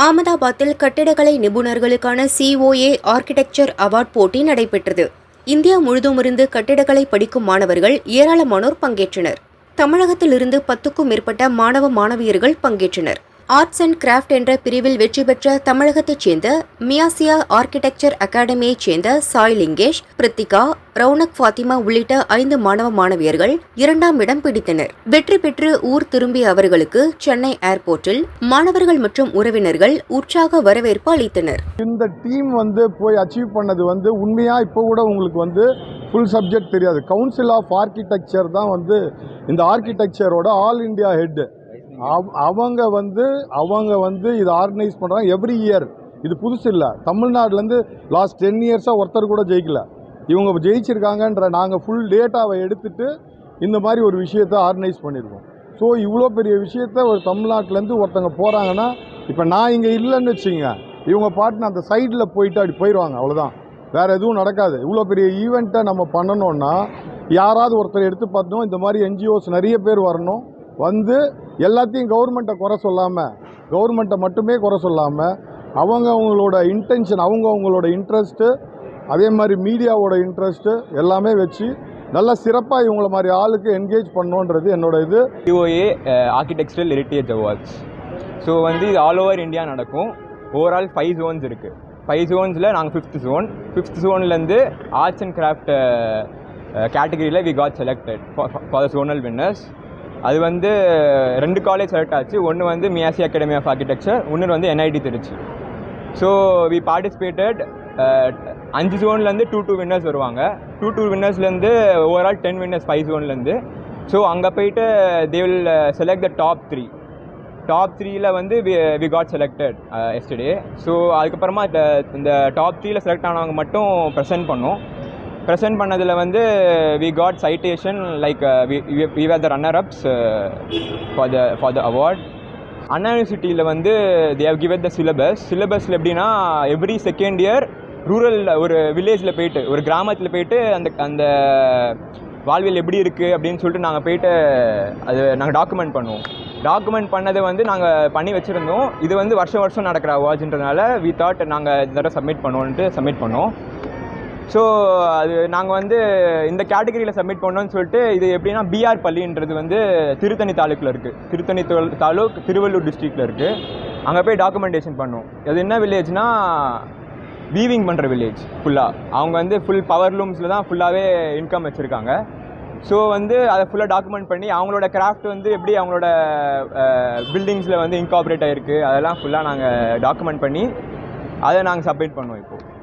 அகமதாபாத்தில் கட்டிடக்கலை நிபுணர்களுக்கான COA architecture award போட்டி நடைபெற்றது. இந்தியா முழுதுமிருந்து கட்டிடக்கலை படிக்கும் மாணவர்கள் ஏராளமானோர் பங்கேற்றனர். தமிழகத்திலிருந்து பத்துக்கும் மேற்பட்ட மாணவ மாணவியர்கள் பங்கேற்றனர். ஆர்ட்ஸ் அண்ட் கிராஃப்ட் என்ற பிரிவில் வெற்றி பெற்ற தமிழகத்தைச் சேர்ந்த மியாசியா ஆர்க்கிடெக்சர் அகாடமியைச் சேர்ந்த சாய் லிங்கேஷ் பிரித்திகா ரவுனக் ஃபாத்திமா உள்ளிட்ட ஐந்து மாணவ மாணவியர்கள் இரண்டாம் இடம் பிடித்தனர். வெற்றி பெற்று ஊர் திரும்பிய அவர்களுக்கு சென்னை ஏர்போர்ட்டில் மாணவர்கள் மற்றும் உறவினர்கள் உற்சாக வரவேற்பு அளித்தனர். இந்த டீம் வந்து போய் அச்சீவ் பண்ணது வந்து உண்மையாக இப்போ கூட உங்களுக்கு வந்து ஃபுல் சப்ஜெக்ட் தெரியாது. கவுன்சில் ஆஃப் ஆர்கிடெக்சர் தான் வந்து இந்த ஆர்கிடெக்சரோட ஆல் இந்தியா ஹெட் அவங்க வந்து அவங்க வந்து இதை ஆர்கனைஸ் பண்ணுறாங்க எவ்ரி இயர் இது புதுசு இல்லை. தமிழ்நாட்டிலேருந்து லாஸ்ட் டென் இயர்ஸாக ஒருத்தர் கூட ஜெயிக்கல. இவங்க ஜெயிச்சிருக்காங்கன்ற நாங்கள் ஃபுல் டேட்டாவை எடுத்துட்டு இந்த மாதிரி ஒரு விஷயத்தை ஆர்கனைஸ் பண்ணியிருக்கோம் ஸோ இவ்வளோ பெரிய விஷயத்த ஒரு தமிழ்நாட்டிலேருந்து ஒருத்தங்க போகிறாங்கன்னா இப்போ நான் இங்கே இல்லைன்னு வச்சுங்க இவங்க பாட்டுன்னு அந்த சைடில் போயிட்டு அப்படி போயிடுவாங்க அவ்வளோதான் வேறு எதுவும் நடக்காது. இவ்வளோ பெரிய ஈவெண்ட்டை நம்ம பண்ணணுன்னா யாராவது ஒருத்தர் எடுத்து பார்த்தோம் இந்த மாதிரி என்ஜிஓஸ் நிறைய பேர் வரணும். வந்து எல்லாத்தையும் கவர்மெண்ட்டை குறை சொல்லாமல் கவர்மெண்ட்டை மட்டுமே குறை சொல்லாமல் அவங்க அவங்களோட இன்டென்ஷன் அவங்க அவங்களோட இன்ட்ரெஸ்ட்டு அதே மாதிரி மீடியாவோட இன்ட்ரெஸ்ட்டு எல்லாமே வச்சு நல்லா சிறப்பாக இவங்கள மாதிரி ஆளுக்கு என்கேஜ் பண்ணணுன்றது என்னோட இது. DOA architectural heritage awards so வந்து இது ஆல் ஓவர் இந்தியா நடக்கும் ஓவரால் ஃபைவ் ஜோன்ஸ் இருக்குது ஃபைவ் ஜோன்ஸில் நாங்கள் ஃபிஃப்த் ஜோன் ஃபிஃப்த் ஜோன்லேருந்து ஆர்ட்ஸ் அண்ட் கிராஃப்ட் கேட்டகரியில் we got selected for the zonal winners அது வந்து ரெண்டு காலேஜ் செலக்ட் ஆச்சு. ஒன்று வந்து மியாசி அகாடமி ஆஃப் ஆர்கிடெக்சர் இன்னொரு வந்து NIT Trichy. So we participated அஞ்சு ஜோன்லேருந்து டூ டூ வின்னர்ஸ் வருவாங்க. டூ டூ வின்னர்ஸ்லேருந்து ஓவரால் டென் வின்னர்ஸ் ஃபைவ் ஜோன்லேருந்து ஸோ அங்கே போயிட்டு they will select the top three top த்ரீயில் வந்து வி வி காட் செலக்டட் எஸ்டே ஸோ அதுக்கப்புறமா இந்த டாப் த்ரீயில் செலக்ட் ஆனவங்க மட்டும் ப்ரெசென்ட் பண்ணோம். ப்ரெசென்ட் பண்ணதில் வந்து we got citation like we were the runner ups for the for the award Anna யூனிவர்சிட்டியில் வந்து they have given the syllabus சிலபஸில் எப்படின்னா எவ்ரி செகண்ட் இயர் ரூரல் ஒரு வில்லேஜில் போயிட்டு ஒரு கிராமத்தில் போயிட்டு அந்த அந்த வாழ்வியல் எப்படி இருக்குது அப்படின்னு சொல்லிட்டு நாங்கள் போயிட்டு அது நாங்கள் டாக்குமெண்ட் பண்ணுவோம். டாக்குமெண்ட் பண்ணதை வந்து நாங்கள் பண்ணி வச்சுருந்தோம். இது வந்து வருஷம் வருஷம் நடக்கிற அவார்ட்ஸ்ன்றதுனால வி தாட் நாங்கள் இந்த தடவை சப்மிட் பண்ணுவோன்ட்டு சப்மிட் பண்ணோம். ஸோ அது நாங்கள் வந்து இந்த கேட்டகரியில் சப்மிட் பண்ணோம்னு சொல்லிட்டு இது எப்படின்னா பிஆர் பள்ளின்றது வந்து திருத்தணி தாலுக்கில் இருக்குது திருத்தணி தாலுக் திருவள்ளூர் டிஸ்ட்ரிக்டில் இருக்குது அங்கே போய் டாக்குமெண்டேஷன் பண்ணோம். அது என்ன வில்லேஜ்னா வீவிங் பண்ணுற வில்லேஜ் ஃபுல்லாக அவங்க வந்து ஃபுல் பவர் லூம்ஸில் தான் ஃபுல்லாகவே இன்கம் வச்சுருக்காங்க. ஸோ வந்து அதை ஃபுல்லாக டாக்குமெண்ட் பண்ணி அவங்களோட கிராஃப்ட் வந்து எப்படி அவங்களோட பில்டிங்ஸில் வந்து இன்காப்ரேட் ஆகிருக்கு அதெல்லாம் ஃபுல்லாக நாங்கள் டாக்குமெண்ட் பண்ணி அதை நாங்கள் சப்மிட் பண்ணுவோம் இப்போது